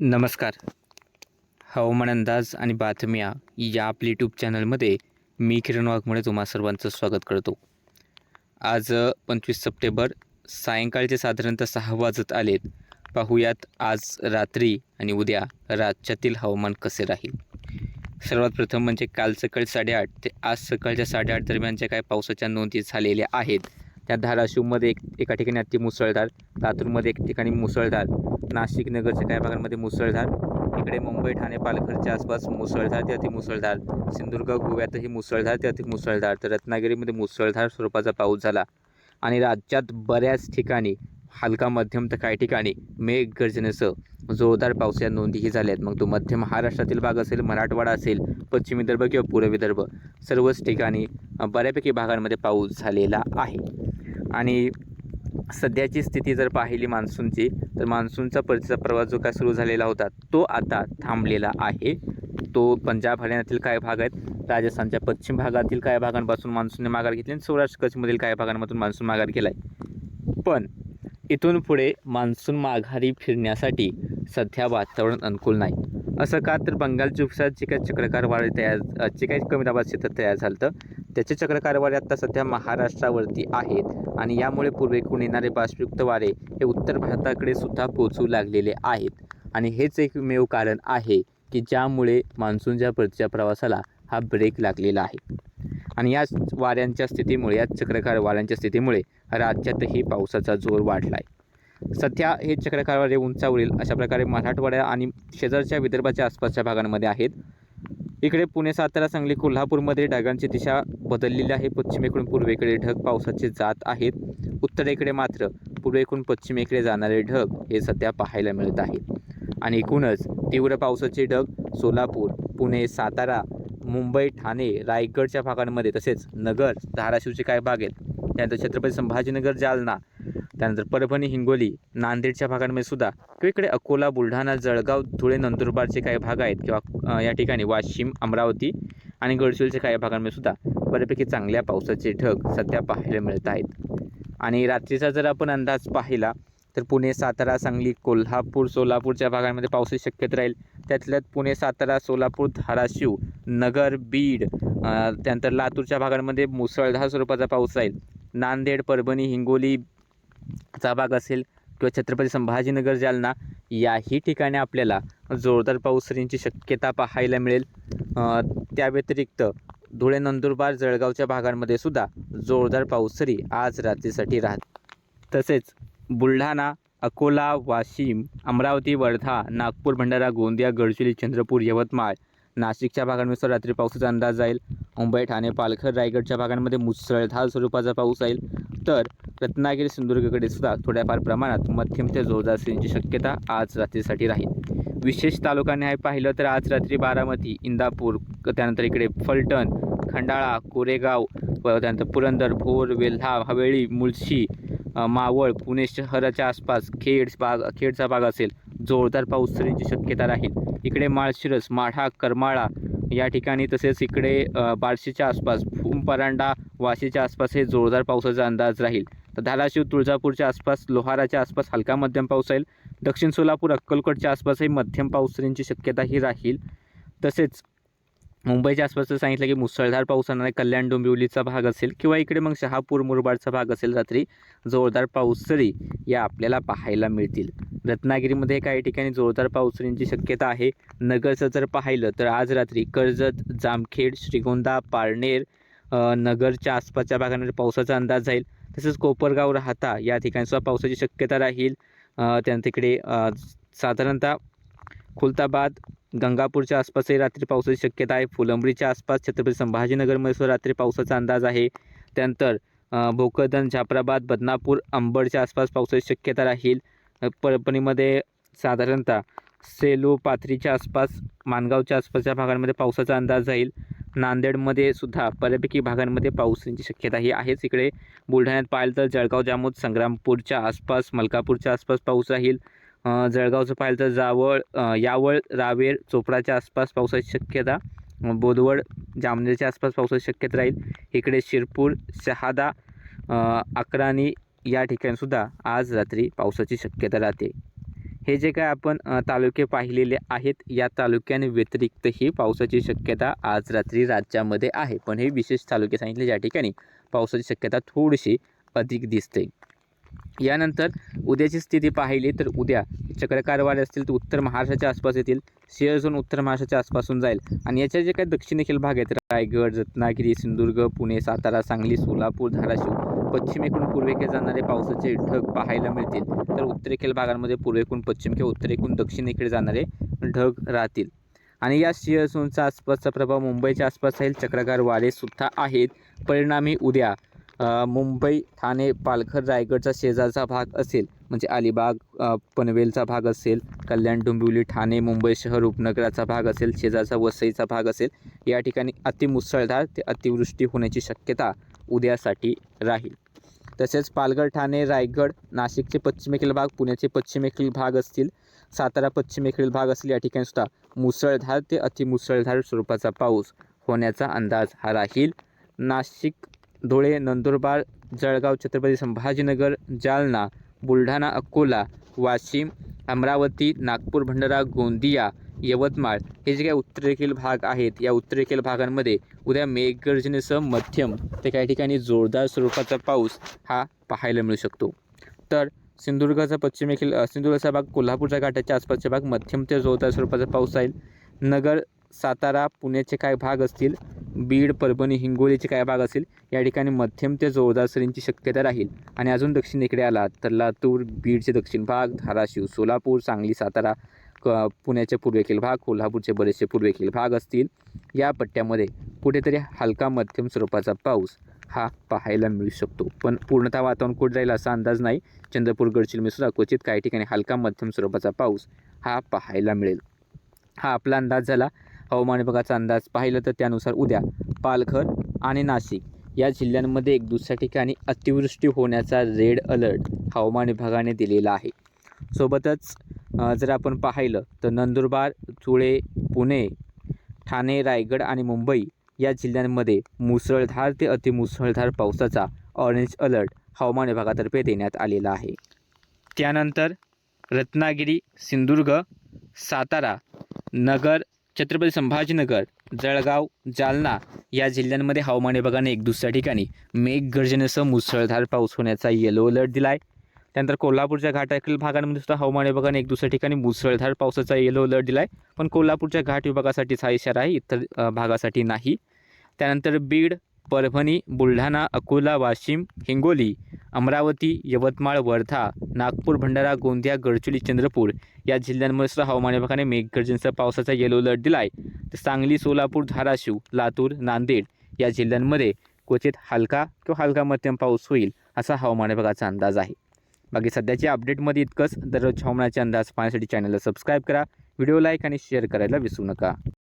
नमस्कार. हवामान अंदाज आणि बातम्या या आपल्या यूट्यूब चॅनलमध्ये मी किरण वाघमुळे तुम्हा सर्वांचं स्वागत करतो. आज पंचवीस सप्टेंबर सायंकाळचे साधारणतः सहा वाजत आलेत. पाहूयात आज रात्री आणि उद्या राज्यातील हवामान कसे राहील? सर्वात प्रथम म्हणजे काल सकाळी साडेआठ ते आज सकाळच्या साडेआठ दरम्यान ज्या काय पावसाच्या नोंदी झालेल्या आहेत? या धाराशिवमध्ये एक एका ठिकाणी अति मुसळधार लातूरमध्ये एक ठिकाणी मुसळधार नाशिक नगरच्या काही भागांमध्ये मुसळधार इकडे मुंबई ठाणे पालघरच्या आसपास मुसळधार ते अति मुसळधार सिंधुदुर्ग गोव्यातही मुसळधार ते अति मुसळधार तर रत्नागिरीमध्ये मुसळधार स्वरूपाचा पाऊस झाला. आणि राज्यात बऱ्याच ठिकाणी हलका मध्यम तर काही ठिकाणी मेघगर्जनेसह जोरदार पाऊस या नोंदीही झाल्या आहेत. मग तो मध्य महाराष्ट्रातील भाग असेल मराठवाडा असेल पश्चिम विदर्भ किंवा पूर्व विदर्भ सर्वच ठिकाणी बऱ्यापैकी भागांमध्ये पाऊस झालेला आहे. आणि सध्याची स्थिती जर पाहिली मान्सूनची तर मान्सूनचा परतीचा प्रवास जो काय सुरू झालेला होता तो आता थांबलेला आहे. तो पंजाब हरियाणातील काही भाग आहेत राजस्थानच्या पश्चिम भागातील काही भागांपासून मान्सूनने माघार घेतली आणि सौराष्ट्र कच्छमधील काही भागांमधून मान्सून माघार केला आहे पण इथून पुढे मान्सून माघारी फिरण्यासाठी सध्या वातावरण अनुकूल नाही. असं का तर बंगालच्या उपसात जे काही चक्रकार वारे तयार जे काही कमी दाबात क्षेत्र तयार झालं तर त्याचे चक्रकार वारे आत्ता सध्या महाराष्ट्रावरती आहेत. आणि यामुळे पूर्वेकडून येणारे बाष्पयुक्त वारे हे उत्तर भारताकडे सुद्धा पोचू लागलेले आहेत. आणि हेच एकमेव कारण आहे की ज्यामुळे मान्सूनच्या परतीच्या प्रवासाला हा ब्रेक लागलेला आहे. आणि या वाऱ्यांच्या स्थितीमुळे या चक्रकार वाऱ्यांच्या स्थितीमुळे राज्यातही पावसाचा जोर वाढला आहे सध्या हे चक्रकार उंचावरील अशा प्रकारे मराठवाड्या आणि शेजारच्या विदर्भाच्या आसपासच्या भागांमध्ये आहेत. इकडे पुणे सातारा सांगली कोल्हापूरमध्ये ढगांची दिशा बदललेली आहे. पश्चिमेकडून पूर्वेकडे ढग पावसाचे जात आहेत. उत्तरेकडे मात्र पूर्वेकडून पश्चिमेकडे जाणारे ढग हे सध्या पाहायला मिळत आहेत. आणि एकूणच तीव्र पावसाचे ढग सोलापूर पुणे सातारा मुंबई ठाणे रायगडच्या भागांमध्ये तसेच नगर धाराशिवचे काही भाग आहेत. त्यानंतर छत्रपती संभाजीनगर जालना त्यानंतर परभणी हिंगोली नांदेडच्या भागांमध्ये सुद्धा किंवा इकडे अकोला बुलढाणा जळगाव धुळे नंदुरबारचे काही भाग आहेत किंवा या ठिकाणी वाशिम अमरावती आणि गडचिरोलीच्या काही भागांमध्ये सुद्धा बऱ्यापैकी चांगल्या पावसाचे ढग सध्या पाहायला मिळत आहेत. आणि रात्रीचा जर आपण अंदाज पाहिला तर पुणे सातारा सांगली कोल्हापूर सोलापूरच्या भागांमध्ये पावसाची शक्यता राहील. त्यातल्यात पुणे सातारा सोलापूर धाराशिव नगर बीड त्यानंतर लातूरच्या भागांमध्ये मुसळधार स्वरूपाचा पाऊस राहील. नांदेड परभणी हिंगोली चा भाग असेल किंवा छत्रपती संभाजीनगर जालना याही ठिकाणी आपल्याला जोरदार पाऊस सरींची शक्यता पाहायला मिळेल. त्या व्यतिरिक्त धुळे नंदुरबार जळगावच्या भागांमध्ये सुद्धा जोरदार पाऊस सरी आज रात्रीसाठी राहत. तसेच बुलढाणा अकोला वाशिम अमरावती वर्धा नागपूर भंडारा गोंदिया गडचिरोली चंद्रपूर यवतमाळ नाशिकच्या भागांनुसार रात्री पावसाचा अंदाज जाईल. मुंबई ठाणे पालघर रायगडच्या भागांमध्ये मुसळधार स्वरूपाचा पाऊस राहील तर रत्नागिरी सिंधुदुर्गकडे सुद्धा थोड्याफार प्रमाणात मध्यम ते जोरदार सरींची शक्यता आज रात्रीसाठी राहील. विशेष तालुक्याने आहे पाहिलं तर आज रात्री बारामती इंदापूर त्यानंतर इकडे फलटण खंडाळा कोरेगाव व त्यानंतर पुरंदर भोर वेल्हा हवेळी मुळशी मावळ पुणे शहराच्या आसपास खेड भाग खेडचा भाग असेल जोरदार पाऊस सरींची शक्यता राहील. इकडे माळशिरस माढा करमाळा या ठिकाणी तसेच इकडे बार्शीच्या आसपास फुमपरांडा वाशीच्या आसपास हे जोरदार पावसाचा अंदाज राहील. तर धाराशिव तुळजापूरच्या आसपास लोहाराच्या आसपास हलका मध्यम पाऊस राहील दक्षिण सोलापूर अक्कलकोटच्या आसपासही मध्यम पाऊस येण्याची शक्यताही राहील. तसेच मुंबईच्या आसपास सांगितलं की मुसळधार पाऊस होणार आहे कल्याण डोंबिवलीचा भाग असेल किंवा इकडे मग शहापूर मुरबाडचा भाग असेल रात्री जोरदार पावसरी या आपल्याला पाहायला मिळतील. रत्नागिरीमध्ये काही ठिकाणी जोरदार पावसरींची शक्यता आहे. नगरचं जर पाहिलं तर आज रात्री कर्जत जामखेड श्रीगोंदा पारनेर नगरच्या आसपासच्या भागांमध्ये पावसाचा अंदाज जाईल. तसेच कोपरगाव राहता या ठिकाणी सुद्धा पावसाची शक्यता राहील. अ, त्यानंतर साधारणतः खुलताबाद गंगापूरच्या आसपासही रात्री पावसाची शक्यता आहे. फुलंब्रीच्या आसपास छत्रपती संभाजीनगरमध्ये सुद्धा रात्री पावसाचा अंदाज आहे. त्यानंतर भोकरदन जाफराबाद बदनापूर अंबडच्या आसपास पावसाची शक्यता राहील. परभणीमध्ये साधारणतः सेलू पाथरीच्या आसपास माणगावच्या आसपासच्या भागांमध्ये पावसाचा अंदाज जाईल. नांदेडमध्ये सुद्धा बऱ्यापैकी भागांमध्ये पावसाची शक्यता ही आहेच. इकडे बुलढाण्यात पाहिलं तर जळगाव जामोद संग्रामपूरच्या आसपास मलकापूरच्या आसपास पाऊस राहील. जळगावचं पाहिलं तर जावळ यावळ रावेर चोपडाच्या आसपास पावसाची शक्यता. बोदवड जामनेरच्या आसपास पावसाची शक्यता राहील. इकडे शिरपूर शहादा अकराणी या ठिकाणीसुद्धा आज रात्री पावसाची शक्यता राहते. हे जे काय आपण तालुके पाहिलेले आहेत या तालुक्याने व्यतिरिक्तही पावसाची शक्यता आज रात्री राज्यामध्ये आहे. पण हे विशेष तालुके सांगितले ज्या ठिकाणी पावसाची शक्यता थोडीशी अधिक दिसते. यानंतर उद्याची स्थिती पाहिली तर उद्या चक्रकारवाडे असतील तर उत्तर महाराष्ट्राच्या आसपास येतील सिंह झोन उत्तर महाराष्ट्राच्या आसपासून जाईल. आणि याच्या जे काही दक्षिणेखील भाग आहेत रायगड रत्नागिरी सिंधुदुर्ग पुणे सातारा सांगली सोलापूर धाराशिव पश्चिमेकडून पूर्वेकडे जाणारे पावसाचे ढग पाहायला मिळतील. तर उत्तरेकडील भागांमध्ये पूर्वेकडून पश्चिम किंवा उत्तरेकडून दक्षिणेकडे जाणारे ढग राहतील. आणि या सिंहसूनचा आसपासचा प्रभाव मुंबईच्या आसपास राहील. चक्रकार वारेसुद्धा आहेत. परिणामी उद्या मुंबई ठाणे पालघर रायगडचा शेजारचा भाग असेल. म्हणजे अलिबाग पनवेलचा भाग असेल कल्याण डोंबिवली ठाणे मुंबई शहर उपनगराचा भाग असेल शेजारचा वसईचा भाग असेल या ठिकाणी अतिमुसळधार ते अतिवृष्टी होण्याची शक्यता उद्यासाठी राहील. तसेच पालघर ठाणे रायगड नाशिकचे पश्चिमेकडील भाग पुण्याचे पश्चिमेकडील भाग असतील सातारा पश्चिमेकडील भाग असतील या ठिकाणी सुद्धा मुसळधार ते अतिमुसळधार स्वरूपाचा पाऊस होण्याचा अंदाज हा राहील. नाशिक धुळे नंदुरबार जळगाव छत्रपती संभाजीनगर जालना बुलढाणा अकोला वाशिम अमरावती नागपूर भंडारा गोंदिया यवतमाळ हे जे काही उत्तरेकडील भाग आहेत या उत्तरेकडील भागांमध्ये उद्या मेघगर्जनेसह मध्यम ते काही ठिकाणी जोरदार स्वरूपाचा पाऊस हा पाहायला मिळू शकतो. तर सिंधुदुर्गाचा पश्चिमेखील सिंधुदुर्गाचा भाग कोल्हापूरच्या घाटाच्या आसपासचा भाग मध्यम ते जोरदार स्वरूपाचा पाऊस राहील. नगर सातारा पुण्याचे काय भाग असतील. बीड परभणी हिंगोलीचे काय भाग असेल या ठिकाणी मध्यम ते जोरदार सरींची शक्यता राहील. आणि अजून दक्षिणेकडे आलात तर लातूर बीडचे दक्षिण भाग धाराशिव सोलापूर सांगली सातारा क पुण्याचे पूर्वेकील भाग कोल्हापूरचे बरेचसे पूर्वेकील भाग असतील. या पट्ट्यामध्ये कुठेतरी हलका मध्यम स्वरूपाचा पाऊस हा पाहायला मिळू शकतो. पण पूर्णतः वातावरण कुठे राहील असा अंदाज नाही. चंद्रपूर गडचिरोलीसुद्धा क्वचित काही ठिकाणी हलका मध्यम स्वरूपाचा पाऊस हा पाहायला मिळेल. हा आपला अंदाज झाला. हवामान विभागाचा अंदाज पाहिलं तर त्यानुसार उद्या पालघर आणि नाशिक या जिल्ह्यांमध्ये एक दुसऱ्या ठिकाणी अतिवृष्टी होण्याचा रेड अलर्ट हवामान विभागाने दिलेला आहे. सोबतच जर आपण पाहिलं तर नंदुरबार धुळे पुणे ठाणे रायगड आणि मुंबई या जिल्ह्यांमध्ये मुसळधार ते अतिमुसळधार पावसाचा ऑरेंज अलर्ट हवामान विभागातर्फे देण्यात आलेला आहे. त्यानंतर रत्नागिरी सिंधुदुर्ग सातारा नगर छत्रपती संभाजीनगर जळगाव जालना या जिल्ह्यांमध्ये हवामान विभागाने एक दुसऱ्या ठिकाणी मेघगर्जनेसह मुसळधार पाऊस होण्याचा येलो अलर्ट दिला आहे त्यानंतर कोल्हापूरच्या घाटातील भागांमध्ये सुद्धा हवामान विभागाने एक दुसऱ्या ठिकाणी मुसळधार पावसाचा येलो अलर्ट दिला आहे पण कोल्हापूरच्या घाट विभागासाठीच हा इशारा आहे इतर भागासाठी नाही. त्यानंतर बीड परभणी बुलढाणा अकोला वाशिम हिंगोली अमरावती यवतमाळ वर्धा नागपूर भंडारा गोंदिया गडचिरोली चंद्रपूर या जिल्ह्यांमध्ये सुद्धा हवामान विभागाने मेघगर्जनसह पावसाचा येलो अलर्ट दिला आहे तर सांगली सोलापूर धाराशिव लातूर नांदेड या जिल्ह्यांमध्ये क्वचित हलका किंवा हलका मध्यम पाऊस होईल असा हवामान विभागाचा अंदाज आहे. बाकी सध्याच्या अपडेटमध्ये इतकंच. दररोज हवामानाचे अंदाज पाहण्यासाठी चॅनलला सबस्क्राईब करा. व्हिडिओ लाईक आणि शेअर करायला विसरू नका.